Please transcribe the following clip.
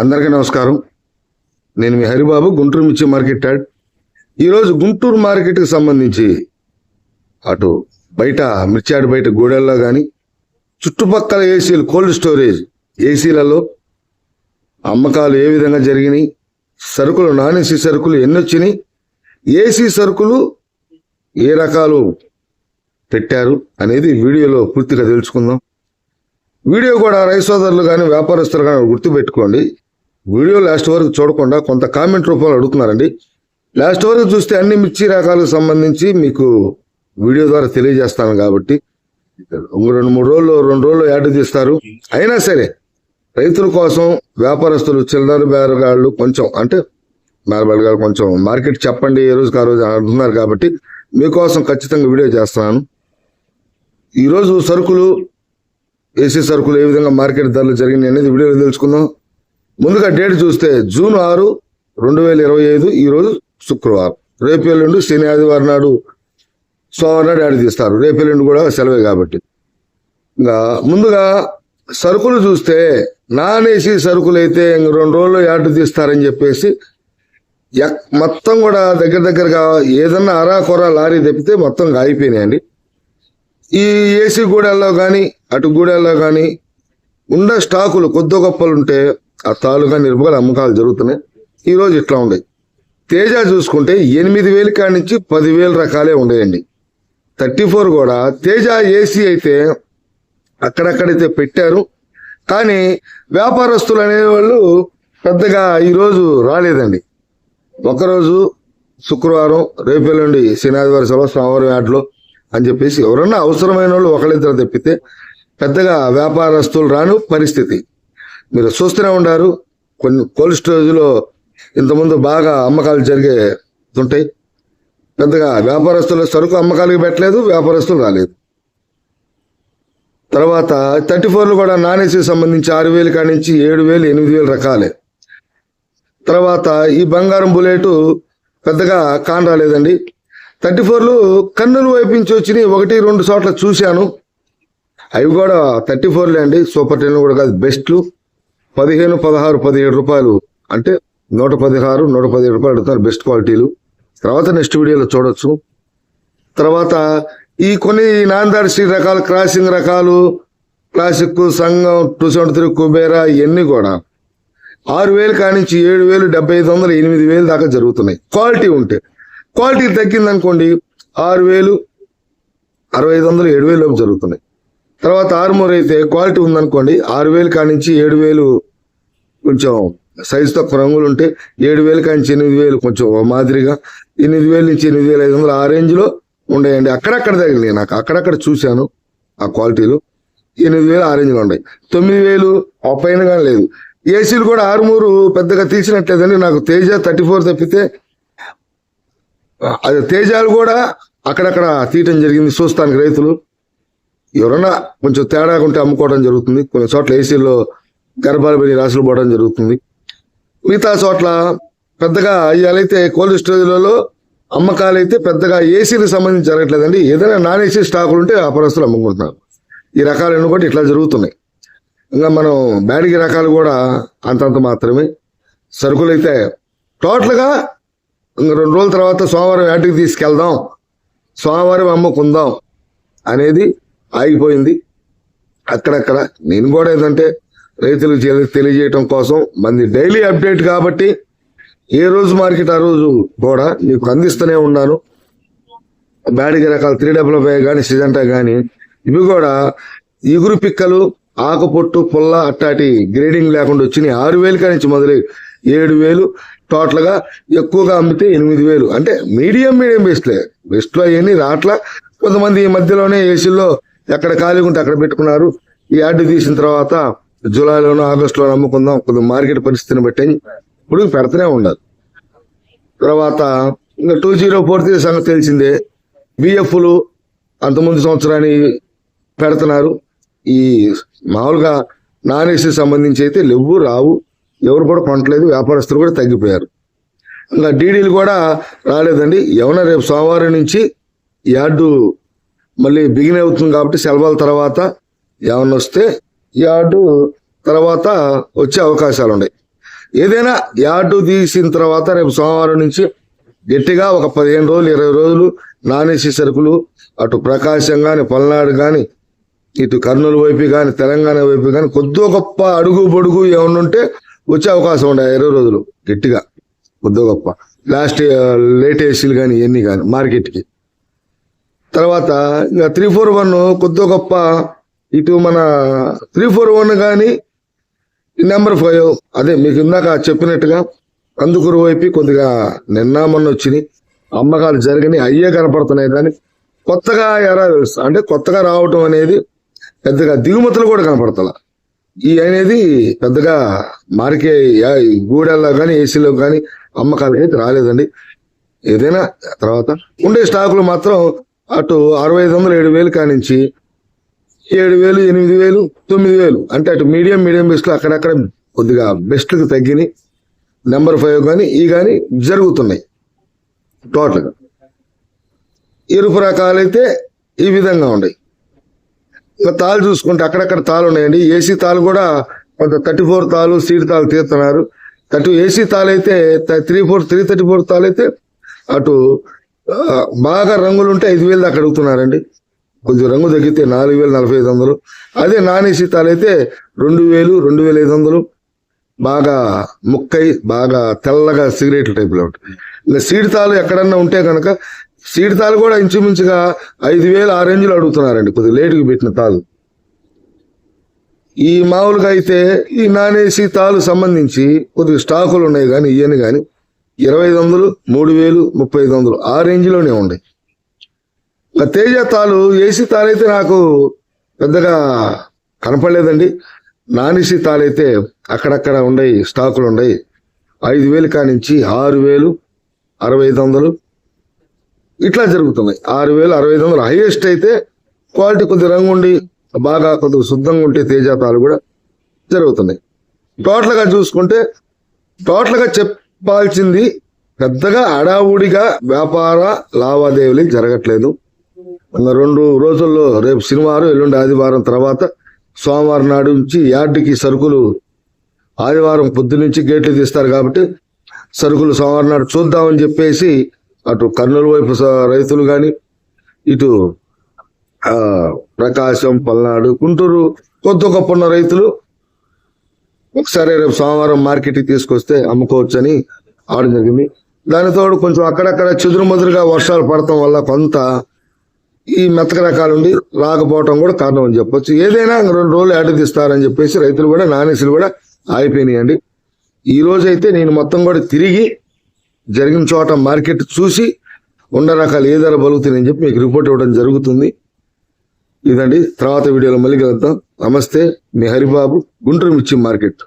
అందరికీ నమస్కారం. నేను మీ హరిబాబు గుంటూరు మిర్చి మార్కెట్ యాడ్. ఈరోజు గుంటూరు మార్కెట్కి సంబంధించి అటు బయట మిర్చాడు బయట గూడెల్లో కానీ చుట్టుపక్కల ఏసీలు కోల్డ్ స్టోరేజ్ ఏసీలలో అమ్మకాలు ఏ విధంగా జరిగినాయి సరుకులు నాన్ ఏసీ సరుకులు ఎన్ని వచ్చినాయి ఏసీ సరుకులు ఏ రకాలు పెట్టారు అనేది వీడియోలో పూర్తిగా తెలుసుకుందాం. వీడియో కూడా రైతు సోదరులు కానీ వ్యాపారస్తులు కానీ గుర్తుపెట్టుకోండి. వీడియో లాస్ట్ వరకు చూడకుండా కొంత కామెంట్ రూపంలో అడుగుతున్నారండి. లాస్ట్ వరకు చూస్తే అన్ని మిర్చి రకాలకు సంబంధించి మీకు వీడియో ద్వారా తెలియజేస్తాను కాబట్టి. రెండు మూడు రోజులు రెండు రోజులు యాడ్ తీస్తారు. అయినా సరే రైతుల కోసం వ్యాపారస్తులు చిల్లర బేరగాళ్ళు కొంచెం అంటే మేరబడగాళ్ళు కొంచెం మార్కెట్ చెప్పండి ఏ రోజుకి ఆ రోజు అంటున్నారు కాబట్టి మీకోసం ఖచ్చితంగా వీడియో చేస్తున్నాను. ఈరోజు సరుకులు ఏసీ సరుకులు ఏ విధంగా మార్కెట్ ధరలు జరిగినాయి అనేది వీడియోలో తెలుసుకుందాం. ముందుగా డేట్ చూస్తే జూన్ ఆరు రెండు వేల ఇరవై ఐదు ఈరోజు శుక్రవారం. రేపు ఎల్లుండి శని ఆదివారం నాడు సోమవారం నాడు యాడ్ తీస్తారు రేపు ఎల్లుండి కూడా సెలవే కాబట్టి. ఇంకా ముందుగా సరుకులు చూస్తే నాన్ ఏసీ సరుకులు అయితే ఇంక రెండు రోజులు యాడ్ తీస్తారని చెప్పేసి మొత్తం కూడా దగ్గర దగ్గరగా ఏదన్నా అరా కొర లారీ తెప్పితే మొత్తం ఇంకా అయిపోయినాయండి ఈ ఏసీ గూడెల్లో కానీ అటు గూడెల్లో కానీ ఉండే స్టాకులు కొద్ది గొప్పలు ఉంటే ఆ తాలూకా నిరుపుగా అమ్మకాలు జరుగుతున్నాయి. ఈరోజు ఇట్లా ఉన్నాయి తేజ చూసుకుంటే ఎనిమిది వేల కాడి నుంచి పదివేల రకాలే ఉండేయండి. థర్టీ ఫోర్ కూడా తేజ ఏసీ అయితే అక్కడక్కడైతే పెట్టారు. కానీ వ్యాపారస్తులు అనేవాళ్ళు పెద్దగా ఈరోజు రాలేదండి. ఒకరోజు శుక్రవారం రేపెల్లుండి శనివారం సెలవు సోమవారం యాడ్లో అని చెప్పేసి ఎవరన్నా అవసరమైన వాళ్ళు ఒకళ్ళిద్దరు తెప్పితే పెద్దగా వ్యాపారస్తులు రాను పరిస్థితి. మీరు చూస్తూనే ఉండారు. కొన్ని కోల్డ్ స్టోరేజ్లో ఇంతకుముందు బాగా అమ్మకాలు జరిగే ఉంటాయి పెద్దగా వ్యాపారస్తులు సరుకు అమ్మకాలకి పెట్టలేదు వ్యాపారస్తులు రాలేదు. తర్వాత థర్టీ ఫోర్లు కూడా నాన్ సంబంధించి ఆరు వేలు కాడి నుంచి ఏడు వేలు ఎనిమిది వేలు రకాలే. తర్వాత ఈ బంగారం బుల్లెట్ పెద్దగా కాన్ రాలేదండి. థర్టీ ఫోర్లు కన్నులు వైపు నుంచి వచ్చినాయి ఒకటి రెండు చోట్ల చూశాను. అవి కూడా థర్టీ ఫోర్లే అండి. సూపర్ టెన్ కూడా కాదు బెస్ట్లు. పదిహేను పదహారు పదిహేడు రూపాయలు అంటే నూట పదిహారు నూట పదిహేడు రూపాయలు అడుగుతారు బెస్ట్ క్వాలిటీలు. తర్వాత నెక్స్ట్ వీడియోలో చూడొచ్చు. తర్వాత ఈ కొన్ని నాందార్ స్ట్రీట్ రకాలు క్రాసింగ్ రకాలు క్లాసిక్ సంఘం టూ సెవెంటీ త్రీ కుబేరా ఇవన్నీ కూడా ఆరు వేలు కానించి ఏడు వేలు డెబ్బై ఐదు వందలు ఎనిమిది వేలు దాకా జరుగుతున్నాయి. క్వాలిటీ ఉంటే. క్వాలిటీ తగ్గిందనుకోండి ఆరు వేలు అరవై ఐదు వందలు ఏడు వేలు లోపు జరుగుతున్నాయి. తర్వాత ఆరుమూరు అయితే క్వాలిటీ ఉందనుకోండి ఆరు వేలు కానించి ఏడు వేలు కొంచెం సైజుతో తక్కువ రంగులు ఉంటే ఏడు వేలు కానించి ఎనిమిది వేలు కొంచెం మాదిరిగా ఎనిమిది వేలు నుంచి ఎనిమిది వేల ఐదు వందలు ఆ రేంజ్లో ఉండేయండి. అక్కడక్కడ తగిలినాయి నాకు. అక్కడక్కడ చూశాను ఆ క్వాలిటీలు ఎనిమిది వేలు ఆ రేంజ్లో ఉన్నాయి తొమ్మిది వేలు ఆ పైన కానీ లేదు. ఏసీలు కూడా ఆరుమూరు పెద్దగా తీసినట్లేదండి నాకు తేజ థర్టీ ఫోర్ తప్పితే అది తేజాలు కూడా అక్కడక్కడ తీయటం జరిగింది చూస్తానికి రైతులు. ఎవరన్నా కొంచెం తేడాకుంటే ఉంటే అమ్ముకోవడం జరుగుతుంది. కొన్ని చోట్ల ఏసీలో గర్భాలపై రాసులు పోవడం జరుగుతుంది. మిగతా చోట్ల పెద్దగా ఇవాళైతే కోల్డ్ స్టోరేజ్లలో అమ్మకాలు అయితే పెద్దగా ఏసీకి సంబంధించి జరగట్లేదండి. ఏదైనా నాన్ ఏసీ స్టాకులు ఉంటే వ్యాపారస్తులు అమ్ముకుంటున్నారు. ఈ రకాలు కూడా ఇట్లా జరుగుతున్నాయి. ఇంకా మనం బ్యాడిగి రకాలు కూడా అంతంత మాత్రమే. సరుకులు అయితే టోటల్గా రెండు రోజుల తర్వాత సోమవారం వేటకి తీసుకెళ్దాం సోమవారం అమ్ముకుందాం అనేది ఆగిపోయింది. అక్కడక్కడ నేను కూడా ఏంటంటే రైతులకు తెలియజేయటం కోసం మంది డైలీ అప్డేట్ కాబట్టి ఏ రోజు మార్కెట్ ఆ రోజు కూడా మీకు అందిస్తూనే ఉన్నాను. బ్యాడిగి రకాల త్రీ డబ్ల్యూ ఫైవ్ కానీ సిజంటా కానీ ఇవి కూడా ఇగురు పిక్కలు ఆకుపొట్టు పుల్ల అట్టాటి గ్రేడింగ్ లేకుండా వచ్చినాయి. ఆరు వేలు కానించి మొదలై ఏడు వేలు టోటల్గా ఎక్కువగా అమ్మితే ఎనిమిది వేలు. అంటే మీడియం మీడియం బెస్ట్లే బెస్ట్లో అవన్నీ రాట్లా కొంతమంది ఈ మధ్యలోనే ఏసీల్లో ఎక్కడ ఖాళీగా ఉంటే అక్కడ పెట్టుకున్నారు. ఈ యాడ్ తీసిన తర్వాత జూలైలోనూ ఆగస్టులోనూ అమ్ముకుందాం కొంచెం మార్కెట్ పరిస్థితిని బట్టి ఇప్పుడు పెడతనే ఉండదు తర్వాత ఇంకా టూ జీరో ఫోర్ త్రీ సంగతి తెలిసిందే. బిఎఫ్లు అంతకుముందు సంవత్సరాన్ని పెడుతున్నారు. ఈ మామూలుగా నాన్ ఏసీ సంబంధించి అయితే లేవు రావు. ఎవరు కూడా కొనట్లేదు. వ్యాపారస్తులు కూడా తగ్గిపోయారు. ఇంకా డీడీలు కూడా రాలేదండి. ఏమన్నా రేపు సోమవారం నుంచి యార్డు మళ్ళీ బిగిన్ అవుతుంది కాబట్టి సెలవుల తర్వాత ఏమన్నా వస్తే యార్డు తర్వాత వచ్చే అవకాశాలు ఉన్నాయి ఏదైనా యార్డు తీసిన తర్వాత రేపు సోమవారం నుంచి గట్టిగా ఒక పదిహేను రోజులు ఇరవై రోజులు నానేసి సరుకులు అటు ప్రకాశం కానీ పల్నాడు కానీ ఇటు కర్నూలు వైపు కానీ తెలంగాణ వైపు కానీ కొద్దో గొప్ప అడుగు పొడుగు ఏమన్నా ఉంటే వచ్చే అవకాశం ఉండే ఇరవై రోజులు గట్టిగా కొద్దో గొప్ప. లాస్ట్ లేటెస్ట్లు కానీ ఇవన్నీ కానీ మార్కెట్కి. తర్వాత ఇంకా త్రీ ఫోర్ వన్ కొద్దో గొప్ప ఇటు మన త్రీ ఫోర్ వన్ కానీ నెంబర్ ఫైవ్ అదే మీకు ఇందాక చెప్పినట్టుగా కందుకూరు వైపు కొద్దిగా నిన్న మొన్న వచ్చినాయి. అమ్మకాలు జరిగినాయి అయ్యే కనపడుతున్నాయి. కానీ కొత్తగా ఎరా అంటే కొత్తగా రావటం అనేది పెద్దగా దిగుమతులు కూడా కనపడతల. ఈ అనేది పెద్దగా మార్కే గూడెల్లో కానీ ఏసీలో కానీ అమ్మకాలు అయితే రాలేదండి. ఏదైనా తర్వాత ఉండే స్టాకులు మాత్రం అటు అరవై ఐదు వందలు ఏడు వేలు కానించి ఏడు వేలు ఎనిమిది వేలు తొమ్మిది వేలు అంటే అటు మీడియం మీడియం బేస్లో అక్కడక్కడ కొద్దిగా బెస్ట్కి తగ్గినాయి నెంబర్ ఫైవ్ కానీ ఈ కానీ జరుగుతున్నాయి. టోటల్గా ఎరుపు రకాలైతే ఈ విధంగా ఉన్నాయి. ఇంకా తాళ్ళు చూసుకుంటే అక్కడక్కడ తాళ్ళు ఉన్నాయండి. ఏసీ తాళ్ళు కూడా కొంత థర్టీ ఫోర్ తాళ్ళు సీట్ తాళ్ళు తీస్తున్నారు. అటు ఏసీ తాళ్ళు అయితే three four three thirty four తాళ్ళు అయితే అటు బాగా రంగులు ఉంటే ఐదు వేలు దాకా అడుగుతున్నారండి. కొంచెం రంగు తగ్గితే నాలుగు వేలు నలభై ఐదు వందలు. అదే నాన్ ఏసీ అయితే రెండు వేలు రెండు వేల ఐదు వందలు. బాగా ముక్కై బాగా తెల్లగా సిగరెట్ల టైపులో ఉంటాయి. ఇంకా సీడ్ ఎక్కడన్నా ఉంటే కనుక సీడ్ కూడా ఇంచుమించుగా ఐదు వేలు ఆ రేంజ్లో అడుగుతున్నారండి. కొద్దిగా లేటుగా పెట్టిన తాలు. ఈ మామూలుగా అయితే ఈ నాన్ ఏసీ సంబంధించి కొద్దిగా స్టాకులు ఉన్నాయి కానీ ఇవన్నీ కానీ ఇరవై ఐదు వందలు మూడు వేలు ముప్పై ఐదు వందలు ఆ రేంజ్లోనే ఉన్నాయి. తేజ తాలు ఏసీ తాలు నాకు పెద్దగా కనపడలేదండి. నాన్ ఏసీ అక్కడక్కడ ఉన్నాయి స్టాకులు ఉండయి. ఐదు వేలు కానించి ఆరు వేలు అరవై ఐదు వందలు. ఇట్లా జరుగుతున్నాయి. ఆరు వేలు అరవై ఐదు వందలు. హైయెస్ట్ అయితే క్వాలిటీ కొద్ది రంగు ఉండి బాగా కొద్దిగా శుద్ధంగా ఉంటే తేజాతాలు కూడా జరుగుతున్నాయి. టోటల్గా చూసుకుంటే టోటల్గా చెప్పాల్సింది పెద్దగా అడావుడిగా వ్యాపార లావాదేవీలు జరగట్లేదు. రెండు రోజుల్లో రేపు శనివారం ఎల్లుండి ఆదివారం తర్వాత సోమవారం నాడు నుంచి యార్డుకి సరుకులు ఆదివారం పొద్దు నుంచి గేట్లు తీస్తారు కాబట్టి సరుకులు సోమవారం నాడు చూద్దామని చెప్పేసి అటు కర్నూలు వైపు రైతులు కానీ ఇటు ప్రకాశం పల్నాడు గుంటూరు కొత్త గొప్ప ఉన్న రైతులు ఒకసారి రేపు సోమవారం మార్కెట్కి తీసుకొస్తే అమ్ముకోవచ్చని ఆడ జరిగింది. దానితోడు కొంచెం అక్కడక్కడ చెదురు మదురుగా వర్షాలు పడటం వల్ల కొంత ఈ మెత్తక రకాలు ఉండి రాకపోవటం కూడా కారణం అని చెప్పొచ్చు. ఏదైనా రెండు రోజులు యాడ్ తీస్తారని చెప్పేసి రైతులు కూడా నానేసులు కూడా ఆగిపోయినాయండి. ఈ రోజైతే నేను మొత్తం కూడా తిరిగి జరిగిన చోట మార్కెట్ చూసి ఉన్న రకాలు ఏ ధర బలుగుతున్నాయని చెప్పి మీకు రిపోర్ట్ ఇవ్వడం జరుగుతుంది. ఇదండి. తర్వాత వీడియోలో మళ్ళీ కలుద్దాం. నమస్తే. మీ హరిబాబు గుంటూరు మిర్చి మార్కెట్.